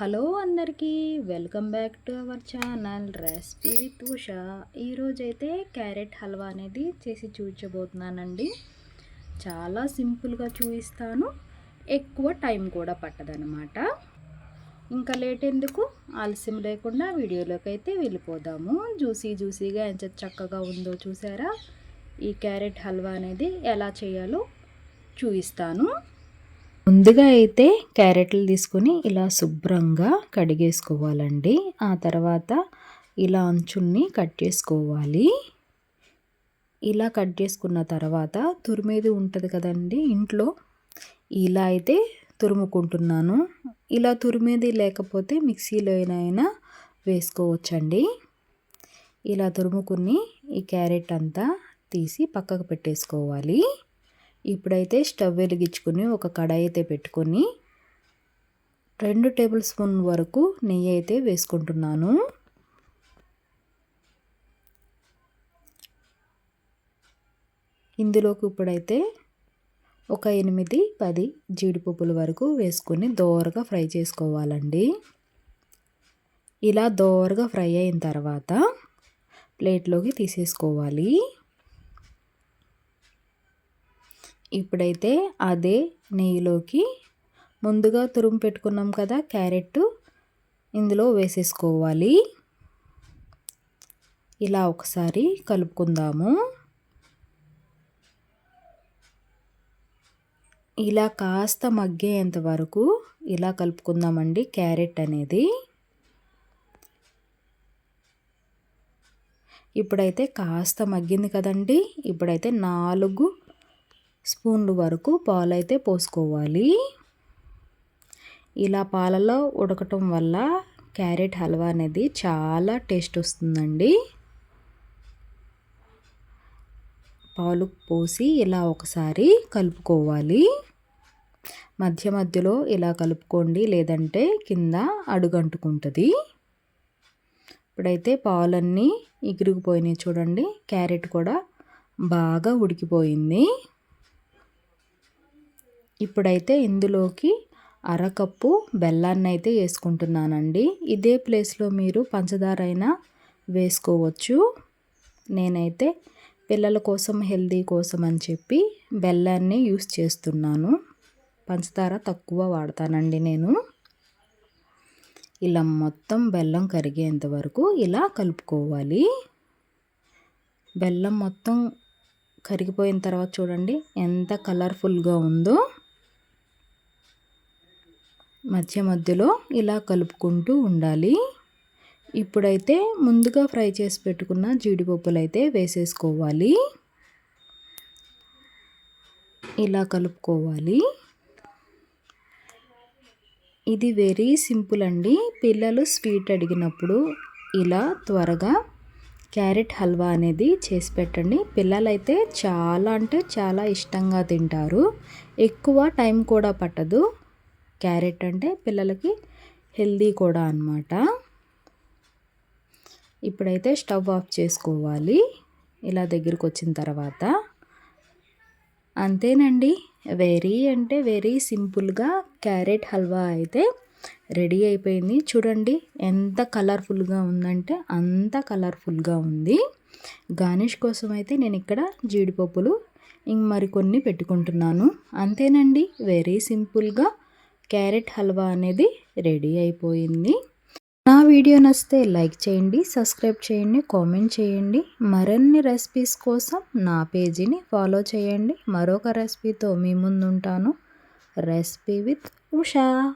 Hello అందరికీ welcome back to our channel recipe with Usha. ఈరోజైతే carrot halwa అనేది చేసి చూపించబోతున్నానండి. చాలా సింపుల్గా చూపిస్తాను. ఎక్కువ టైం కూడా పట్టదనమాట ఇంకా లేట్ ఎందుకు? ఆలస్యం లేకుండా వీడియోలోకి అయితే వెళ్ళిపోదాము. జ్యూసీ జ్యూసీగా ఎంత చక్కగా ఉందో చూసారా? ఈ క్యారెట్ హల్వా అనేది ఎలా చేయాలో చూపిస్తాను. ముందుగా అయితే క్యారెట్లు తీసుకొని ఇలా శుభ్రంగా కడిగేసుకోవాలండి. ఆ తర్వాత ఇలా అంచుల్ని కట్ చేసుకోవాలి. ఇలా కట్ చేసుకున్న తర్వాత తురిమేది ఉంటుంది కదండి ఇంట్లో. ఇలా అయితే తురుముకుంటున్నాను. ఇలా తురిమేది లేకపోతే మిక్సీలో అయినా వేసుకోవచ్చండి. ఇలా తురుముకుని ఈ క్యారెట్ అంతా తీసి పక్కకు పెట్టేసుకోవాలి. ఇప్పుడైతే స్టవ్ వెలిగించుకుని ఒక కడాయి అయితే పెట్టుకొని రెండు టేబుల్ స్పూన్ వరకు నెయ్యి అయితే వేసుకుంటున్నాను. ఇందులోకి ఇప్పుడైతే ఒక ఎనిమిది పది జీడిపప్పుల వరకు వేసుకొని దోరగా ఫ్రై చేసుకోవాలండి. ఇలా దోరగా ఫ్రై అయిన తర్వాత ప్లేట్లోకి తీసేసుకోవాలి. ఇప్పుడైతే అదే నెయ్యిలోకి ముందుగా తురుము పెట్టుకున్నాం కదా క్యారెట్. ఇందులో వేసేసుకోవాలి. ఇలా ఒకసారి కలుపుకుందాము. ఇలా కాస్త మగ్గేంత వరకు ఇలా కలుపుకుందామండి క్యారెట్ అనేది. ఇప్పుడైతే కాస్త మగ్గింది కదండి. ఇప్పుడైతే నాలుగు స్పూన్లు వరకు పాలు అయితే పోసుకోవాలి. ఇలా పాలలో ఉడకటం వల్ల క్యారెట్ హల్వా అనేది చాలా టేస్ట్ వస్తుందండి. పాలు పోసి ఇలా ఒకసారి కలుపుకోవాలి. మధ్య మధ్యలో ఇలా కలుపుకోండి లేదంటే కింద అడుగంటుకుంటుంది. ఇప్పుడైతే పాలన్నీ ఎగిరిగిపోయినాయి చూడండి క్యారెట్ కూడా బాగా ఉడికిపోయింది. ఇప్పుడైతే ఇందులోకి అరకప్పు బెల్లాన్ని అయితే వేసుకుంటున్నానండి. ఇదే ప్లేస్లో మీరు పంచదార అయినా వేసుకోవచ్చు. నేనైతే పిల్లల కోసం హెల్దీ కోసం అని చెప్పి బెల్లాన్ని యూస్ చేస్తున్నాను. పంచదార తక్కువ వాడతానండి నేను. ఇలా మొత్తం బెల్లం కరిగేంత వరకు ఇలా కలుపుకోవాలి. బెల్లం మొత్తం కరిగిపోయిన తర్వాత చూడండి ఎంత కలర్ఫుల్గా ఉందో. మధ్య మధ్యలో ఇలా కలుపుకుంటూ ఉండాలి. ఇప్పుడైతే ముందుగా ఫ్రై చేసి పెట్టుకున్న జీడిపప్పులు అయితే వేసేసుకోవాలి. ఇలా కలుపుకోవాలి. ఇది వెరీ సింపుల్ అండి. పిల్లలు స్వీట్ అడిగినప్పుడు ఇలా త్వరగా క్యారెట్ హల్వా అనేది చేసి పెట్టండి. పిల్లలైతే చాలా అంటే చాలా ఇష్టంగా తింటారు. ఎక్కువ టైం కూడా పట్టదు. క్యారెట్ అంటే పిల్లలకి హెల్దీ కూడా అనమాట ఇప్పుడైతే స్టవ్ ఆఫ్ చేసుకోవాలి. ఇలా దగ్గరికి వచ్చిన తర్వాత అంతేనండి. వెరీ అంటే వెరీ సింపుల్గా క్యారెట్ హల్వా అయితే రెడీ అయిపోయింది. చూడండి ఎంత కలర్ఫుల్గా ఉందంటే అంత కలర్ఫుల్గా ఉంది. గార్నిష్ కోసం అయితే నేను ఇక్కడ జీడిపప్పులు ఇంక మరికొన్ని పెట్టుకుంటున్నాను. అంతేనండి. వెరీ సింపుల్గా క్యారెట్ హల్వా అనేది రెడీ అయిపోయింది. నా వీడియో నచ్చితే లైక్ చేయండి సబ్స్క్రైబ్ చేయండి కామెంట్ చేయండి. మరిన్ని రెసిపీస్ కోసం నా పేజీని ఫాలో చేయండి. మరొక రెసిపీతో మీ ముందుంటాను. Recipe with Usha.